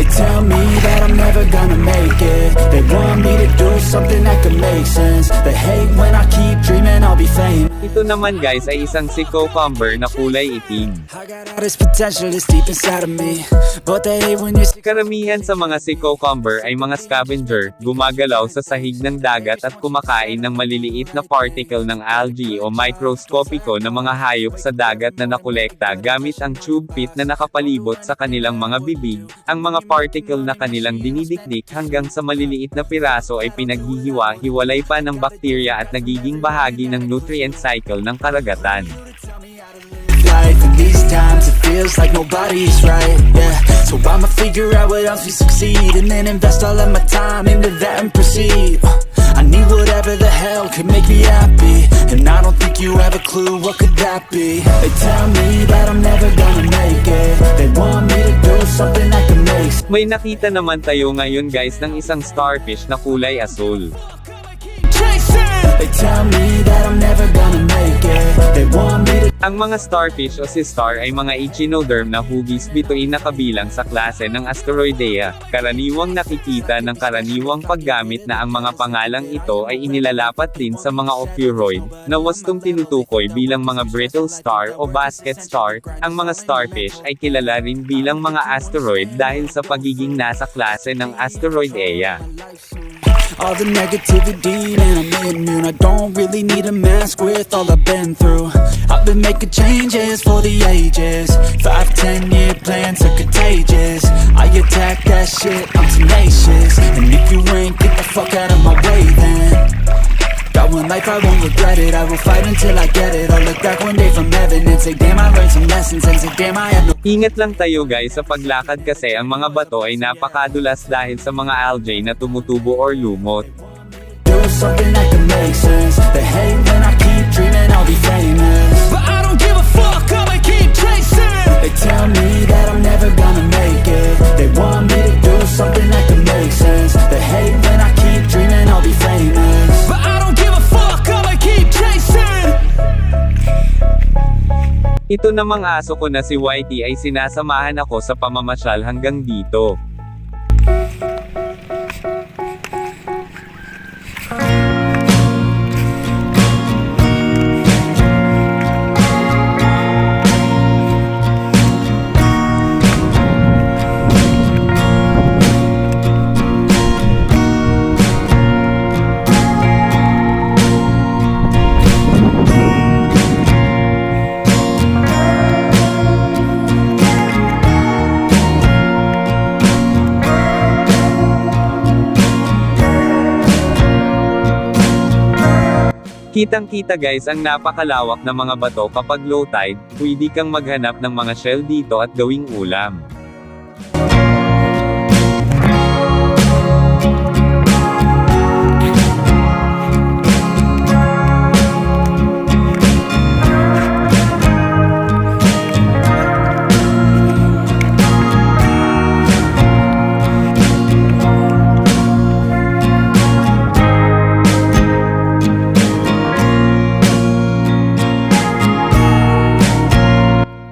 They tell me that I'm never gonna make it They want me to do something that could make sense They hate when I keep dreaming I'll be famous Ito naman guys ay isang si cucumber na kulay itim. Karamihan sa mga si cucumber ay mga scavenger, gumagalaw sa sahig ng dagat at kumakain ng maliliit na particle ng algae o microscopiko na mga hayop sa dagat na nakolekta gamit ang tube pit na nakapalibot sa kanilang mga bibig. Ang mga particle na kanilang dinidikdik hanggang sa maliliit na piraso ay pinaghihiwa-hiwalay pa ng bakterya at nagiging bahagi ng nutrient cycle ng karagatan. Uh, I need whatever the hell could make me happy And I don't think you have a clue what could that be. They tell me that I'm never gonna make it May nakita naman tayo ngayon guys ng isang starfish na kulay asul. They tell me that I'm never gonna make it They want me Ang mga starfish o si star ay mga echinoderm na hugis bituin na kabilang sa klase ng Asteroidea. Karaniwang nakikita ng karaniwang paggamit na ang mga pangalang ito ay inilalapat din sa mga ophiuroid, na wastong tinutukoy bilang mga brittle star o basket star. Ang mga starfish ay kilala rin bilang mga asteroid dahil sa pagiging nasa klase ng Asteroidea. All the negativity, man, I'm immune I don't really need a mask with all I've been through. I've been making changes for the ages. Five, ten year plans are contagious. I attack that shit, I'm tenacious. And if you ain't, get the fuck out of my way then one life, I won't regret it. I will fight until I get it. I'll look back one day from heaven And say damn I learned some lessons And say damn I had no Ingat lang tayo guys sa paglakad kasi ang mga bato ay napakadulas dahil sa mga algae na tumutubo or lumot. do something that can make sense. They hate when I keep dreaming I'll be famous. But I don't give a fuck, I'ma keep chasing. They tell me that I'm never gonna make it. They want me to do something that can Ito namang aso ko na si Whitey ay sinasamahan ako sa pamamasyal hanggang dito. Kitang-kita guys ang napakalawak na mga bato kapag low tide, pwede kang maghanap ng mga shell dito at gawing ulam.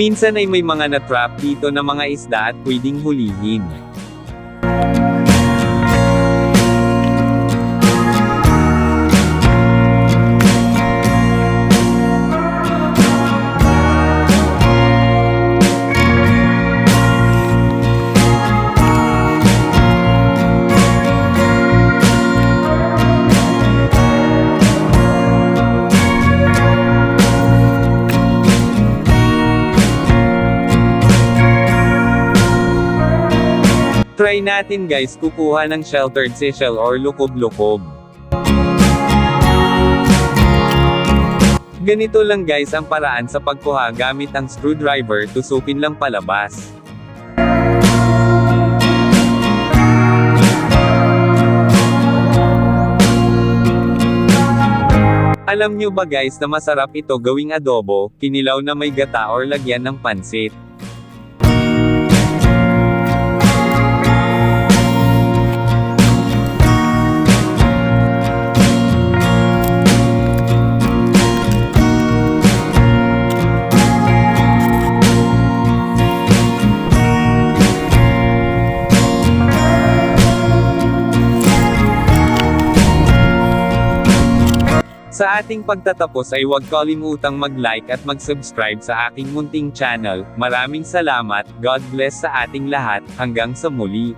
Minsan ay may mga na-trap dito na mga isda at pwedeng hulihin. Try natin guys kukuha ng sheltered seashell or lukob-lukob. Ganito lang guys ang paraan sa pagkuha gamit ang screwdriver tusukin lang palabas. Alam nyo ba guys na masarap ito gawing adobo, kinilaw na may gata or lagyan ng pansit. Sa ating pagtatapos ay huwag kalimutang mag-like at mag-subscribe sa aking munting channel. Maraming salamat, God bless sa ating lahat, hanggang sa muli.